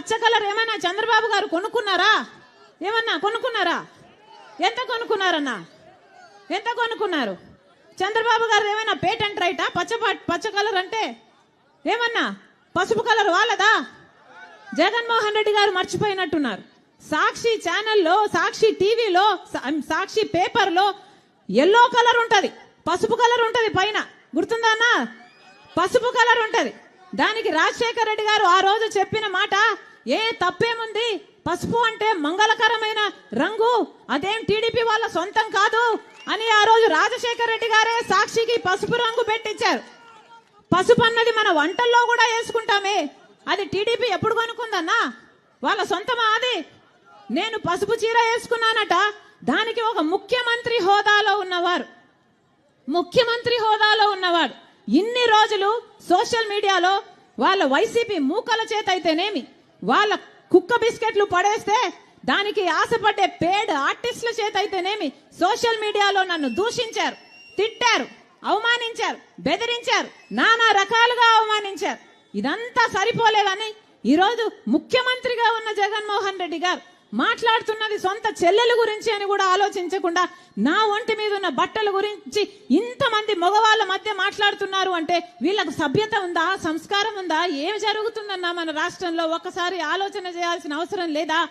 పచ్చ కలర్ ఏమైనా చంద్రబాబు గారు కొనుక్కున్నారా? ఏమన్నా కొనుక్కున్నారా? ఎంత కొనుక్కున్నారన్నా? ఎంత కొనుక్కున్నారు? చంద్రబాబు గారు ఏమైనా పేటెంట్ రైటా పచ్చ పచ్చ కలర్ అంటే ఏమన్నా? పసుపు కలర్ వాళ్ళదా? జగన్మోహన్ రెడ్డి గారు మర్చిపోయినట్టున్నారు. సాక్షి ఛానల్లో సాక్షి టీవీలో సాక్షి పేపర్లో ఎల్లో కలర్ ఉంటది. పసుపు కలర్ ఉంటది పైన. గుర్తుందా అన్న? పసుపు కలర్ ఉంటది. దానికి రాజశేఖర రెడ్డి గారు ఆ రోజు చెప్పిన మాట ఏ తప్పేముంది? పసుపు అంటే మంగళకరమైన రంగు. అదేం టీడీపీ వాళ్ళ సొంతం కాదు అని ఆ రోజు రాజశేఖర రెడ్డి గారే సాక్షికి పసుపు రంగు పెట్టించారు. పసుపు అన్నది మన వంటల్లో కూడా వేసుకుంటామే. అది టీడీపీ ఎప్పుడు కొనుక్కుందన్నా? వాళ్ళ సొంతమా అది? నేను పసుపు చీర వేసుకున్నానట. దానికి ఒక ముఖ్యమంత్రి హోదాలో ఉన్నవారు. ముఖ్యమంత్రి హోదాలో ఉన్నవాడు. ఇన్ని రోజులు సోషల్ మీడియాలో వాళ్ళ వైసీపీ మూకల చేత అయితేనేమి వాళ్ళ కుక్క బిస్కెట్లు పడేస్తే దానికి ఆశపడ్డే పేడ్ ఆర్టిస్టుల చేత అయితేనేమి సోషల్ మీడియాలో నన్ను దూషించారు తిట్టారు అవమానించారు బెదిరించారు నానా రకాలుగా అవమానించారు. ఇదంతా సరిపోలేదని ఈరోజు ముఖ్యమంత్రిగా ఉన్న జగన్మోహన్ రెడ్డి గారు మాట్లాడుతున్నది సొంత చెల్లెల గురించి అని కూడా ఆలోచించకుండా నా ఒంటి మీద ఉన్న బట్టల గురించి ఇంతమంది మగవాళ్ళ మధ్య మాట్లాడుతున్నారు అంటే వీళ్ళకు సభ్యత ఉందా సంస్కారం ఉందా ఏం జరుగుతుందన్నా మన రాష్ట్రంలో? ఒక్కసారి ఆలోచన చేయాల్సిన అవసరం లేదా?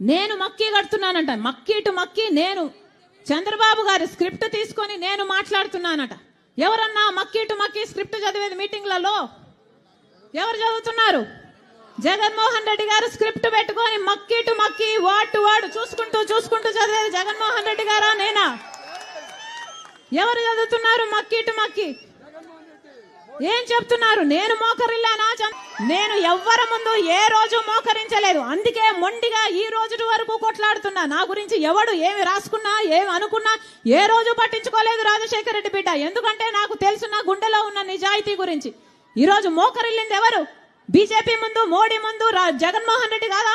నేను మక్కీ కడుతున్నానంట. మక్కీటు మక్కి నేను చంద్రబాబు గారి స్క్రిప్ట్ తీసుకొని నేను మాట్లాడుతున్నానట. ఎవరన్నా మక్కీటు మక్కీ స్క్రిప్ట్ చదివేది మీటింగ్లలో? ఎవరు చదువుతున్నారు? జగన్మోహన్ రెడ్డి గారు స్క్రిప్ట్ పెట్టుకొని మక్కిటు టు వాటు టు వాడు చూసుకుంటూ చూసుకుంటూ చదివేది జగన్మోహన్ రెడ్డి గారా నేనా? ఎవరు చదువుతున్నారు? మక్కిటు టు ఏం చెప్తున్నారు? నేను మోకరిల్లానా? నేను ఎవ్వరి ముందు ఏ రోజు మోకరించలేదు. అందుకే మొండిగా ఈ రోజు వరకు కొట్లాడుతున్నా. నా గురించి ఎవడు ఏమి రాసుకున్నా ఏమి అనుకున్నా ఏ రోజు పట్టించుకోలేదు రాజశేఖర రెడ్డి బిడ్డ. ఎందుకంటే నాకు తెలుసు నా గుండెలో ఉన్న నిజాయితీ గురించి. ఈ రోజు మోకరిల్లింది ఎవరు? బీజేపీ ముందు మోడీ ముందు జగన్మోహన్ రెడ్డి కాదా